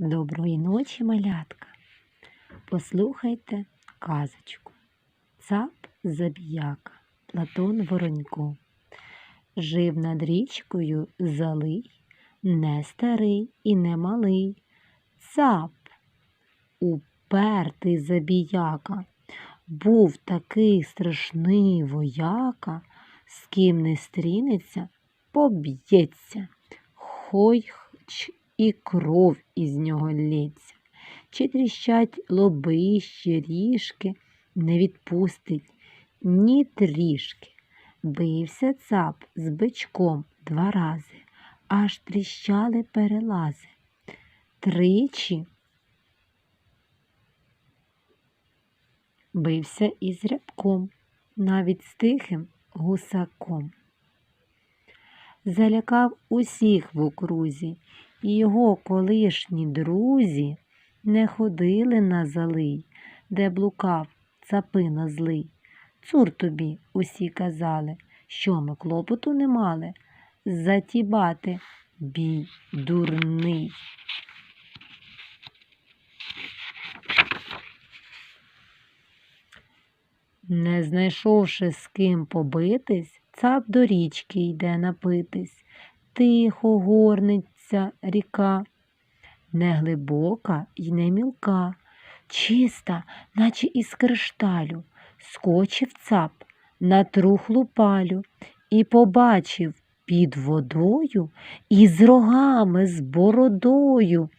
Доброї ночі, малятка. Послухайте казочку. Цап забіяка, Платон Воронько. Жив над річкою залий, не старий і не малий. Цап, упертий забіяка, був такий страшний вояка, з ким не стрінеться, поб'ється. Хой і кров із нього лється. Чи тріщать лобищі, ріжки, не відпустить ні трішки. Бився цап з бичком два рази, аж тріщали перелази. Тричі бився із рябком, навіть з тихим гусаком. Залякав усіх в окрузі, і його колишні друзі не ходили на залий, де блукав цапина злий. Цур тобі, усі казали, що ми клопоту не мали. Затібати бій дурний. Не знайшовши з ким побитись, цап до річки йде напитись. Тихо горниться ріка, не глибока й не мілка, чиста, наче із кришталю, скочив цап на трухлу палю і побачив під водою із рогами, з бородою.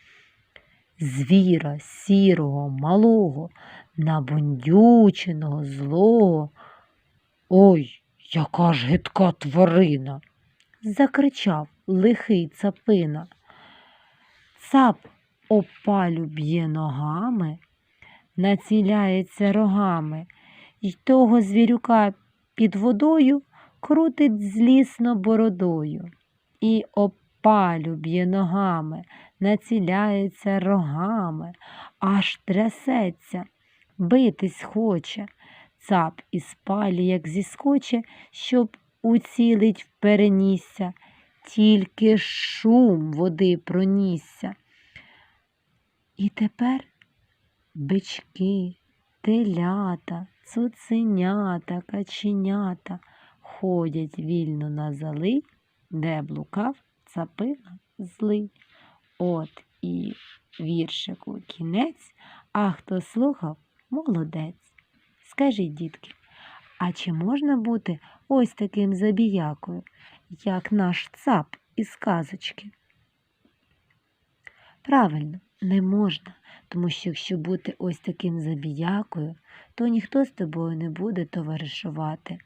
Звіра сірого, малого, набундюченого, злого. Ой, яка ж гидка тварина. Закричав лихий цапина. Цап опалю б'є ногами, націляється рогами, й того звірюка під водою крутить злісно бородою. І опалю б'є ногами, націляється рогами, аж трясеться, битись хоче. Цап із палі, як зіскоче, щоб уцілить в перенісся, тільки шум води пронісся. І тепер бички, телята, цуценята, каченята ходять вільно на зали, де блукав цапина злий. От і віршику кінець, а хто слухав, молодець. Скажіть, дітки, а чи можна бути ось таким забіякою, як наш цап із казочки? Правильно, не можна, тому що якщо бути ось таким забіякою, то ніхто з тобою не буде товаришувати.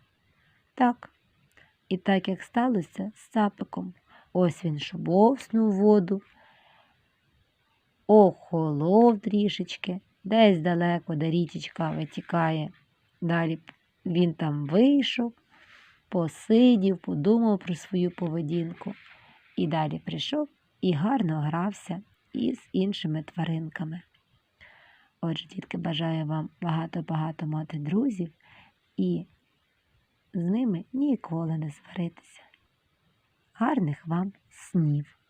Так, і так як сталося з цапиком, ось він шубовснув воду, охолов трішечки, десь далеко, де річечка витікає. Далі він там вийшов, посидів, подумав про свою поведінку і далі прийшов і гарно грався із іншими тваринками. Отже, дітки, бажаю вам багато-багато мати друзів і з ними ніколи не сваритися. Гарних вам снів!